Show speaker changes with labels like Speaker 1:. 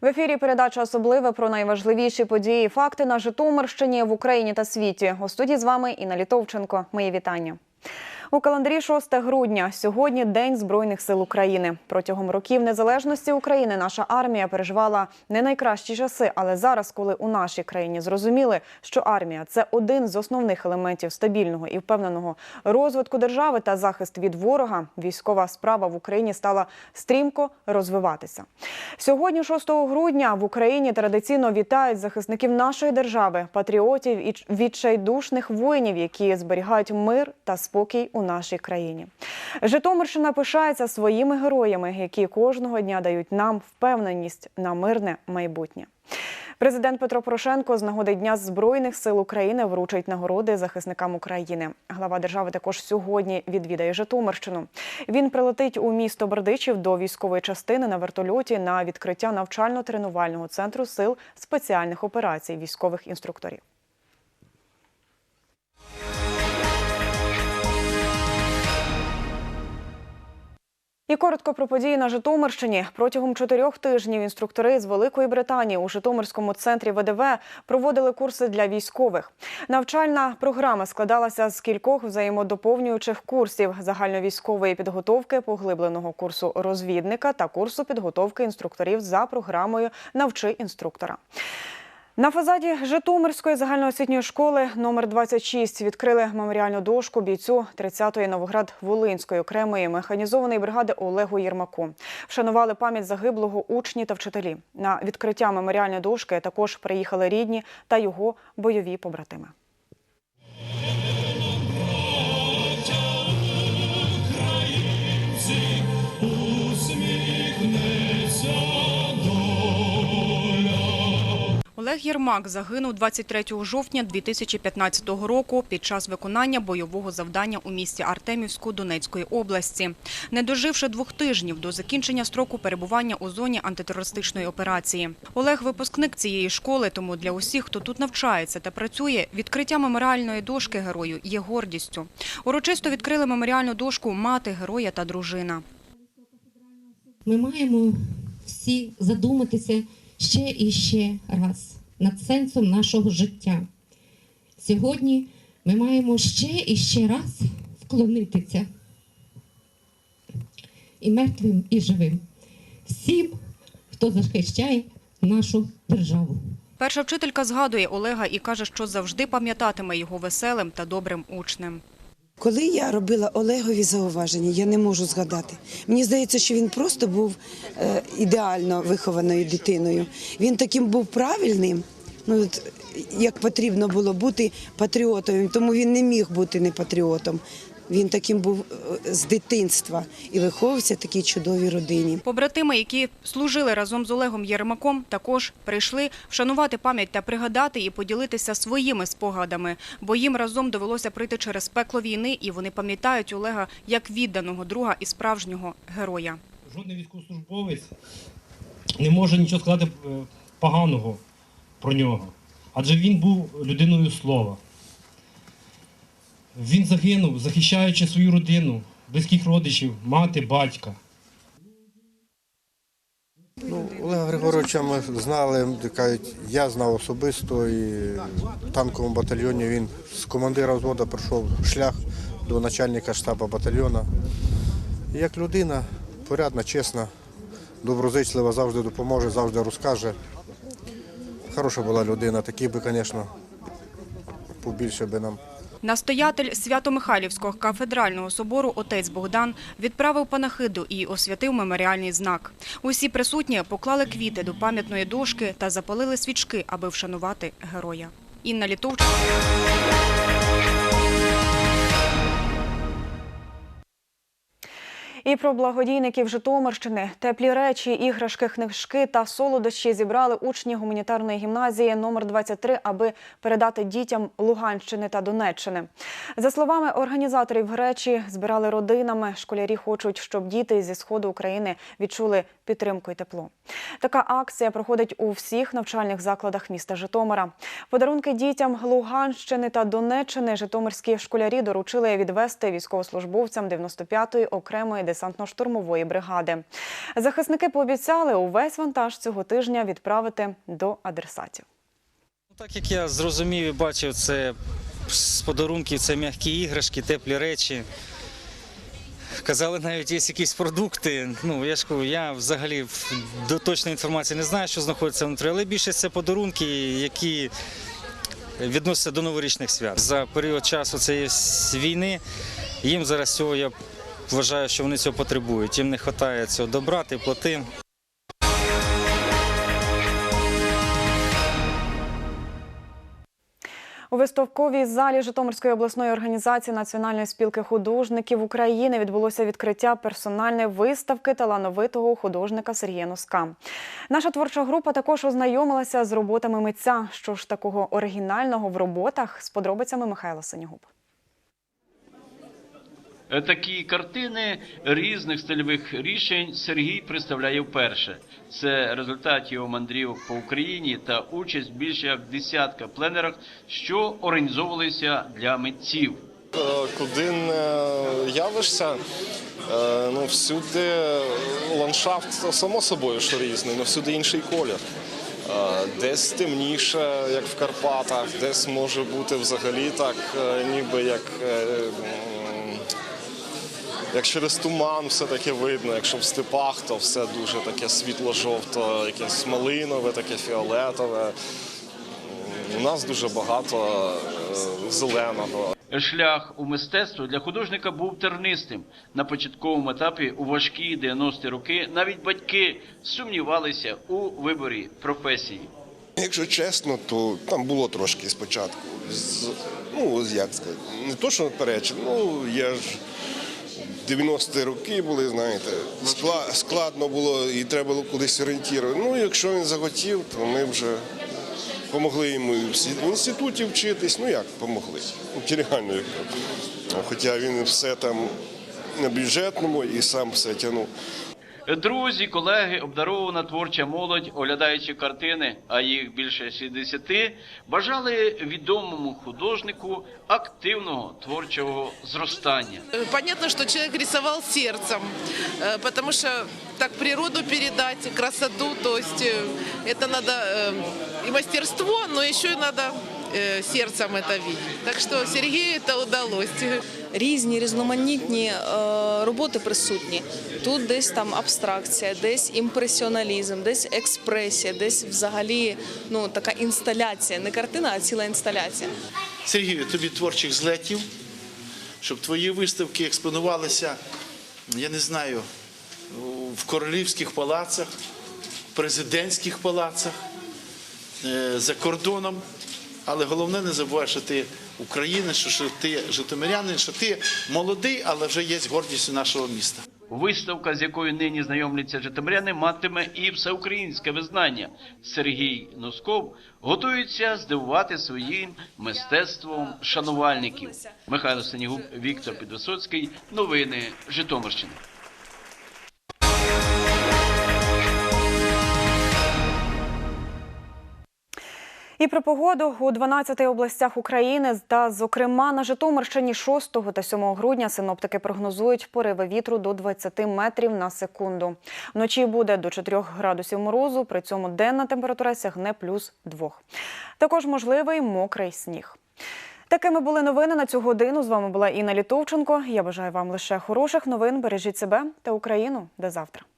Speaker 1: В ефірі передача особливе про найважливіші події, і факти на Житомирщині в Україні та світі. У студії з вами Інна Літовченко. Мої вітання. У календарі 6 грудня. Сьогодні День Збройних сил України. Протягом років незалежності України наша армія переживала не найкращі часи, але зараз, коли у нашій країні зрозуміли, що армія це один з основних елементів стабільного і впевненого розвитку держави та захист від ворога, військова справа в Україні стала стрімко розвиватися. Сьогодні, 6 грудня, в Україні традиційно вітають захисників нашої держави, патріотів і відчайдушних воїнів, які зберігають мир та спокій у нашій країні. Житомирщина пишається своїми героями, які кожного дня дають нам впевненість на мирне майбутнє. Президент Петро Порошенко з нагоди Дня Збройних сил України вручить нагороди захисникам України. Глава держави також сьогодні відвідає Житомирщину. Він прилетить у місто Бердичів до військової частини на вертольоті на відкриття навчально-тренувального центру сил спеціальних операцій військових інструкторів. І коротко про події на Житомирщині. Протягом чотирьох тижнів інструктори з Великої Британії у Житомирському центрі ВДВ проводили курси для військових. Навчальна програма складалася з кількох взаємодоповнюючих курсів загальновійськової підготовки, поглибленого курсу розвідника та курсу підготовки інструкторів за програмою Навчи інструктора. На фасаді Житомирської загальноосвітньої школи номер 26 відкрили меморіальну дошку бійцю 30-ї Новоград-Волинської окремої механізованої бригади Олегу Єрмаку. Вшанували пам'ять загиблого учні та вчителі. На відкриття меморіальної дошки також приїхали рідні та його бойові побратими.
Speaker 2: Олег Єрмак загинув 23 жовтня 2015 року під час виконання бойового завдання у місті Артемівську Донецької області, не доживши двох тижнів до закінчення строку перебування у зоні антитерористичної операції. Олег – випускник цієї школи, тому для усіх, хто тут навчається та працює, відкриття меморіальної дошки герою є гордістю. Урочисто відкрили меморіальну дошку мати героя та дружина.
Speaker 3: Ми маємо всі задуматися ще і ще раз над сенсом нашого життя. Сьогодні ми маємо ще і ще раз вклонитися і мертвим, і живим, всім, хто захищає нашу державу.
Speaker 2: Перша вчителька згадує Олега і каже, що завжди пам'ятатиме його веселим та добрим учнем.
Speaker 4: Коли я робила Олегові зауваження, я не можу згадати. Мені здається, що він просто був е, ідеально вихованою дитиною. Він таким був правильним, ну от, як потрібно було бути патріотом, тому він не міг бути не патріотом. Він таким був е, з дитинства і виховувався в такій чудовій родині.
Speaker 2: Побратими, які служили разом з Олегом Єрмаком, також прийшли вшанувати пам'ять та пригадати і поділитися своїми спогадами, бо їм разом довелося пройти через пекло війни, і вони пам'ятають Олега як відданого друга і справжнього героя.
Speaker 5: Жодний військовослужбовець не може нічого сказати е, поганого про нього, адже він був людиною слова. Він загинув, захищаючи свою родину, близьких родичів, мати, батька.
Speaker 6: Ну, Олега Григоровича ми знали, кажуть, я знав особисто і в танковому батальйоні він з командира взводу пройшов шлях до начальника штабу батальйону. Як людина порядна, чесна, доброзичлива, завжди допоможе, завжди розкаже. Хороша була людина, таких би, звісно, побільше би нам.
Speaker 2: Настоятель Свято-Михайлівського кафедрального собору отець Богдан відправив панахиду і освятив меморіальний знак. Усі присутні поклали квіти до пам'ятної дошки та запалили свічки, аби вшанувати героя. Інна Літовченко.
Speaker 1: І про благодійників Житомирщини. Теплі речі, іграшки, книжки та солодощі зібрали учні гуманітарної гімназії номер 23, аби передати дітям Луганщини та Донеччини. За словами організаторів речі, збирали родинами. Школярі хочуть, щоб діти зі сходу України відчули підтримку і тепло. Така акція проходить у всіх навчальних закладах міста Житомира. Подарунки дітям Луганщини та Донеччини житомирські школярі доручили відвести військовослужбовцям 95-ї окремої десантно-штурмової бригади. Захисники пообіцяли увесь вантаж цього тижня відправити до адресатів.
Speaker 7: Ну, Так як я зрозумів і бачив, це з подарунків це м'які іграшки, теплі речі. Казали, навіть є якісь продукти. Ну, я ж кажу, я взагалі до точної інформації не знаю, що знаходиться внутрі, але більше це подарунки, які відносяться до новорічних свят. За період часу цієї війни їм зараз цього я вважаю, що вони цього потребують. Їм не вистачає цього добра, теплоти.
Speaker 1: У виставковій залі Житомирської обласної організації Національної спілки художників України відбулося відкриття персональної виставки талановитого художника Сергія Носка. Наша творча група також ознайомилася з роботами митця. Що ж такого оригінального в роботах з подробицями Михайла Синігуб.
Speaker 8: Е, Такі картини різних стильових рішень Сергій представляє вперше. Це результат його мандрів по Україні та участь більше як десятка пленерах, що організовувалися для митців.
Speaker 9: Е, Куди не явишся, е, ну всюди ландшафт само собою що різний, але всюди інший колір. Десь темніше, як в Карпатах, десь може бути взагалі так, ніби як, як через туман все таке видно. Якщо в степах, то все дуже таке світло-жовто, якесь малинове, таке фіолетове. У нас дуже багато е, зеленого.
Speaker 8: Шлях у мистецтво для художника був тернистим. На початковому етапі у важкі 90-ті роки навіть батьки сумнівалися у виборі професії.
Speaker 10: Якщо чесно, то там було трошки спочатку. З, ну, як сказати, не то, що перечень, ну я ж 90-ті роки були, знаєте, складно було і треба було кудись орієнтувати. Ну, якщо він захотів, то ми вже допомогли йому в інституті вчитись. Ну як помогли? Ну, реально. Хоча він все там на бюджетному і сам все тягнув.
Speaker 8: Друзі, колеги, обдарована творча молодь, оглядаючи картини, а їх більше 60, бажали відомому художнику активного творчого зростання.
Speaker 11: Э, Понятно, что человек рисовал сердцем, э, потому что так природу передать, красоту, то есть э, это надо э, и мастерство, но еще и надо э, сердцем это видеть. Так что Сергею это удалось.
Speaker 12: різні різноманітні е, роботи присутні. Тут десь там абстракція, десь імпресіоналізм, десь експресія, десь взагалі ну така інсталяція, не картина, а ціла інсталяція.
Speaker 13: Сергію, тобі творчих злетів, щоб твої виставки експонувалися, я не знаю, в королівських палацах, в президентських палацах, е, за кордоном. Але головне не забувай, що ти українець, що- ти житомирянин, що ти молодий, але вже є гордістю нашого міста.
Speaker 8: Виставка, з якою нині знайомляться житомиряни, матиме і всеукраїнське визнання. Сергій Носков готується здивувати своїм мистецтвом шанувальників. Михайло Синігуб, Віктор Підвисоцький. Новини Житомирщини.
Speaker 1: І про погоду у 12 областях України та, зокрема, на Житомирщині 6 та 7 грудня синоптики прогнозують пориви вітру до 20 метрів на секунду. Вночі буде до 4 градусів морозу, при цьому денна температура сягне плюс 2. Також можливий мокрий сніг. Такими були новини на цю годину. З вами була Інна Літовченко. Я бажаю вам лише хороших новин. Бережіть себе та Україну. До завтра.